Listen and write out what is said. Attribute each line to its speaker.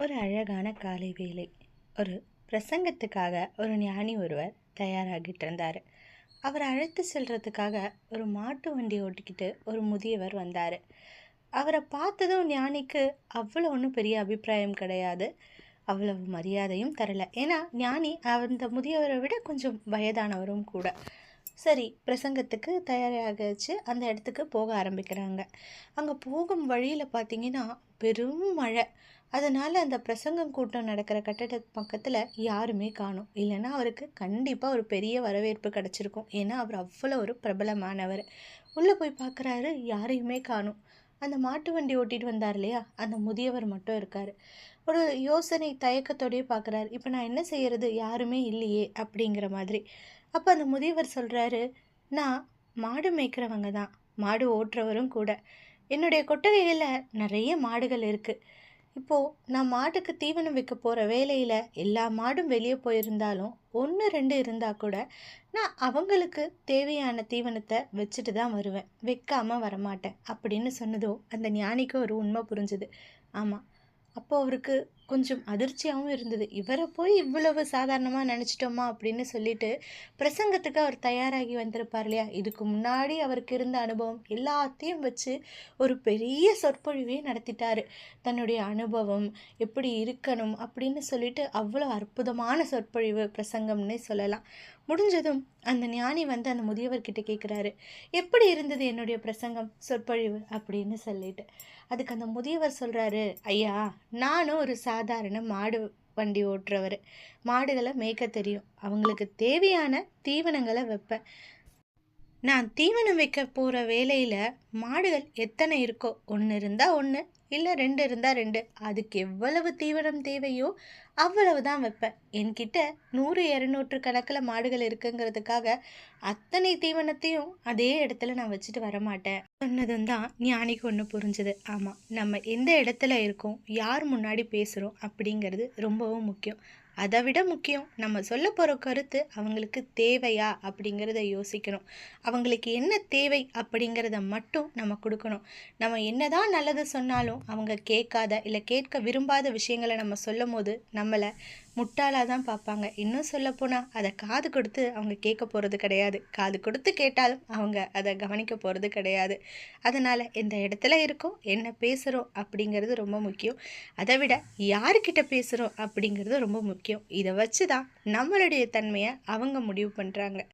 Speaker 1: ஒரு அழகான காலை வேலை ஒரு பிரசங்கத்துக்காக ஒரு ஞானி ஒருவர் தயாராகிட்டு இருந்தார். அவரை அழைத்து செல்றதுக்காக ஒரு மாட்டு வண்டி ஓட்டிக்கிட்டு ஒரு முதியவர் வந்தார். அவரை பார்த்ததும் ஞானிக்கு அவ்வளோ ஒன்றும் பெரிய அபிப்பிராயம் கிடையாது. அவ்வளவு மரியாதையும் தரலை. ஏன்னா ஞானி அந்த முதியவரை விட கொஞ்சம் வயதானவரும் கூட. சரி பிரசங்கத்துக்கு தயாராகிச்சு அந்த இடத்துக்கு போக ஆரம்பிக்கிறாங்க. அங்கே போகும் வழியில் பார்த்தீங்கன்னா பெரும் மழை. அதனால் அந்த பிரசங்கம் கூட்டம் நடக்கிற கட்டட பக்கத்தில் யாருமே காணும். இல்லைன்னா அவருக்கு கண்டிப்பாக ஒரு பெரிய வரவேற்பு கிடச்சிருக்கும். ஏன்னா அவர் அவ்வளோ ஒரு பிரபலமானவர். உள்ளே போய் பார்க்குறாரு யாரையுமே காணும். அந்த மாட்டு வண்டி ஓட்டிகிட்டு வந்தார் இல்லையா? அந்த முதியவர் மட்டும் இருக்கார். ஒரு யோசனை தயக்கத்தோடையே பார்க்குறாரு இப்போ நான் என்ன செய்கிறது யாருமே இல்லையே அப்படிங்கிற மாதிரி. அப்போ அந்த முதியவர் சொல்கிறாரு நான் மாடு மேய்க்கிறவங்க தான். மாடு ஓட்டுறவரும் கூட. என்னுடைய கொட்டகையில் நிறைய மாடுகள் இருக்குது இப்போது நான் மாட்டுக்கு தீவனம் வைக்க போகிற வேலையில் எல்லா மாடும் வெளியே போயிருந்தாலும் ஒன்று ரெண்டு இருந்தால் கூட நான் அவங்களுக்கு தேவையான தீவனத்தை வச்சுட்டு தான் வருவேன். வைக்காமல் வரமாட்டேன். அப்படின்னு சொன்னதும் அந்த ஞானிக்கு ஒரு உண்மை புரிஞ்சுது. ஆமாம் அப்போது அவருக்கு கொஞ்சம் அதிர்ச்சியாகவும் இருந்தது. இவரை போய் இவ்வளவு சாதாரணமாக நினச்சிட்டோமா அப்படின்னு சொல்லிட்டு பிரசங்கத்துக்கு அவர் தயாராகி வந்திருப்பார் இல்லையா? இதுக்கு முன்னாடி அவருக்கு இருந்த அனுபவம் எல்லாத்தையும் வச்சு ஒரு பெரிய சொற்பொழிவே நடத்திட்டார். தன்னுடைய அனுபவம் எப்படி இருக்கணும் அப்படின்னு சொல்லிட்டு அவ்வளோ அற்புதமான சொற்பொழிவு பிரசங்கம்னே சொல்லலாம். முடிஞ்சதும் அந்த ஞானி வந்து அந்த முதியவர்கிட்ட கேட்குறாரு எப்படி இருந்தது என்னுடைய பிரசங்கம் சொற்பொழிவு? அப்படின்னு சொல்லிட்டு. அதுக்கு அந்த முதியவர் சொல்கிறாரு ஐயா நானும் ஒரு சாதாரண மாடு வண்டி ஓட்டுறவர். மாடுகளை மேய்க்க தெரியும். அவங்களுக்கு தேவையான தீவனங்களை வைப்பேன். நான் தீவனம் வைக்க போகிற வேலையில் மாடுகள் எத்தனை இருக்கோ ஒன்று இருந்தால் ஒன்று இல்லை ரெண்டு இருந்தால் ரெண்டு. அதுக்கு எவ்வளவு தீவனம் தேவையோ அவ்வளவு தான் வைப்பேன். என்கிட்ட நூறு இரநூற்று கணக்கில் மாடுகள் இருக்குங்கிறதுக்காக அத்தனை தீவனத்தையும் அதே இடத்துல நான் வச்சுட்டு வரமாட்டேன் சொன்னதும் தான் ஞானிக்கு ஒன்று புரிஞ்சுது. ஆமாம் நம்ம எந்த இடத்துல இருக்கோம் யார் முன்னாடி பேசுகிறோம் அப்படிங்கிறது ரொம்பவும் முக்கியம். அதை விட முக்கியம் நம்ம சொல்ல போகிற கருத்து அவங்களுக்கு தேவையா அப்படிங்கிறத யோசிக்கணும். அவங்களுக்கு என்ன தேவை அப்படிங்கிறத மட்டும் நம்ம கொடுக்கணும். நம்ம என்னதான் நல்லது சொன்னாலும் அவங்க கேட்காத இல்லை கேட்க விரும்பாத விஷயங்களை நம்ம சொல்லும் போது நம்மளை முட்டாளாக தான் பார்ப்பாங்க. இன்னும் சொல்லப்போனால் அதை காது கொடுத்து அவங்க கேட்க போகிறது கிடையாது. காது கொடுத்து கேட்டாலும் அவங்க அதை கவனிக்க போகிறது கிடையாது. அதனால் எந்த இடத்துல இருக்கோம் என்ன பேசுகிறோம் அப்படிங்கிறது ரொம்ப முக்கியம். அதை விட யார்கிட்ட பேசுகிறோம் அப்படிங்கிறது ரொம்ப முக்கியம். முக்கியம். இதை வச்சு தான் நம்மளுடைய தன்மையை அவங்க முடிவு பண்ணுறாங்க